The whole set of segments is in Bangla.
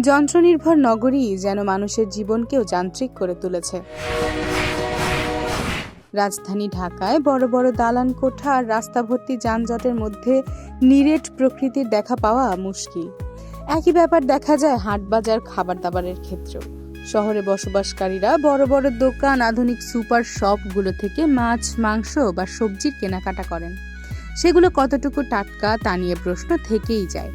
যন্ত্রনির্ভর নগরী যেন মানুষের জীবনকেও যান্ত্রিক করে তুলেছে। রাজধানী ঢাকায় বড় বড় দালান কোঠা আর রাস্তা ভর্তি যানজটের মধ্যে নিরেট প্রকৃতির দেখা পাওয়া মুশকিল। একই ব্যাপার দেখা যায় হাটবাজার খাবার দাবারের ক্ষেত্রেও। শহরে বসবাসকারীরা বড় বড় দোকান, আধুনিক সুপার শপগুলো থেকে মাছ, মাংস বা সবজির কেনাকাটা করেন। সেগুলো কতটুকু টাটকা তা নিয়ে প্রশ্ন থেকেই যায়।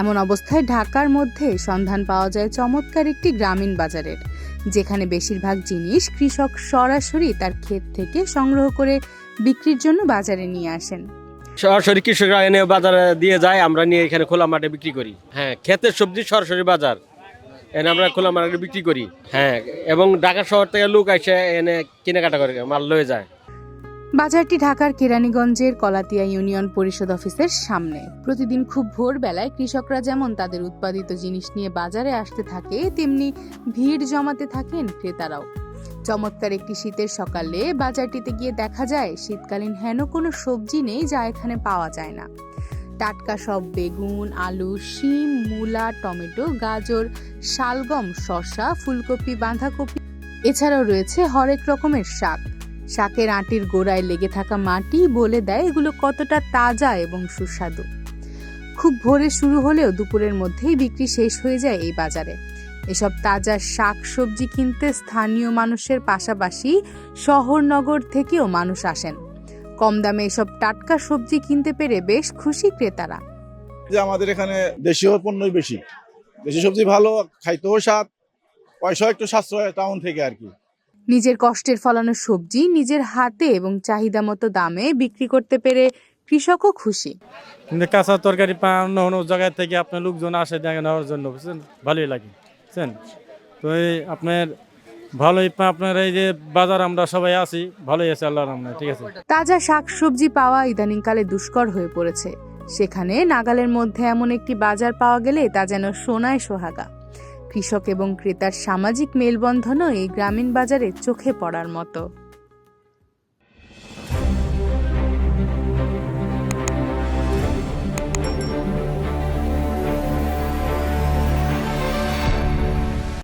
এমন অবস্থায় ঢাকার মধ্যে সন্ধান পাওয়া যায় চমৎকার একটি গ্রামীণ বাজারের, যেখানে বেশিরভাগ জিনিস কৃষক সরাসরি তার ক্ষেত থেকে সংগ্রহ করে বিক্রির জন্য বাজারে নিয়ে আসেন। সরাসরি কৃষকরা এনে বাজারে দিয়ে যায়, আমরা নিয়ে এখানে খোলা মাঠে বিক্রি করি। হ্যাঁ ক্ষেতের সবজি সরাসরি বাজার, এনে আমরা খোলা মাঠে বিক্রি করি। হ্যাঁ এবং ঢাকা শহর থেকে লোক আসে, এনে কেনাকাটা করে, মাল লয়ে যায়। বাজারটি ঢাকার কেরানীগঞ্জের কলাতিয়া ইউনিয়ন পরিষদ অফিসের সামনে। প্রতিদিন খুব ভোরবেলায় কৃষকরা যেমন তাদের উৎপাদিত জিনিস নিয়ে বাজারে আসতে থাকে, তেমনি ভিড় জমাতে থাকেন ক্রেতারাও। চমৎকার একটি শীতের সকালে বাজারটিতে গিয়ে দেখা যায়, শীতকালীন হেন কোনো সবজি নেই যা এখানে পাওয়া যায় না। টাটকা সব বেগুন, আলু, শিম, মূলা, টমেটো, গাজর, শালগম, শসা, ফুলকপি, বাঁধাকপি। এছাড়াও রয়েছে হরেক রকমের শাক। শাকের আটির গোড়ায় লেগে থাকা মাটি বলে দেয় এগুলো কতটা তাজা এবং সুস্বাদু। খুব ভোরে শুরু হলেও দুপুরের মধ্যেই বিক্রি শেষ হয়ে যায় এই বাজারে। এসব তাজা শাক সবজি কিনতে স্থানীয় মানুষের পাশাপাশি শহর নগর থেকেও মানুষ আসেন। কম দামে এসব টাটকা সবজি কিনতে পেরে বেশ খুশি ক্রেতারা। যে আমাদের এখানে দেশীয় পণ্যই বেশি। দেশি সবজি ভালো, খাইতেও স্বাদ, পয়সাও একটু সাশ্রয় টাউন থেকে আর কি। নিজের কষ্টের ফলানো সবজি নিজের হাতে এবং চাহিদা মতো দামে বিক্রি করতে পেরে কৃষকও খুশি। কাঁচা তরকারি পা অন্য অন্য জায়গা থেকে আপনার লোকজন আসে দেখে নেওয়ার জন্য বুঝছেন? ভালোই লাগে বুঝছেন? তো এই আপনার ভালোই আপনার এই যে বাজার আমরা সবাই আছি ভালোই আছে আল্লাহর আমরা ঠিক আছে? তাজা শাকসবজি পাওয়া ইদানিংকালে দুষ্কর হয়ে পড়েছে। সেখানে নাগালের মধ্যে এমন একটি বাজার পাওয়া গেলে তা যেন সোনায় সোহাগা। কৃষক এবং ক্রেতার সামাজিক মেলবন্ধনও এই গ্রামীণ বাজারে চোখে পড়ার মতো।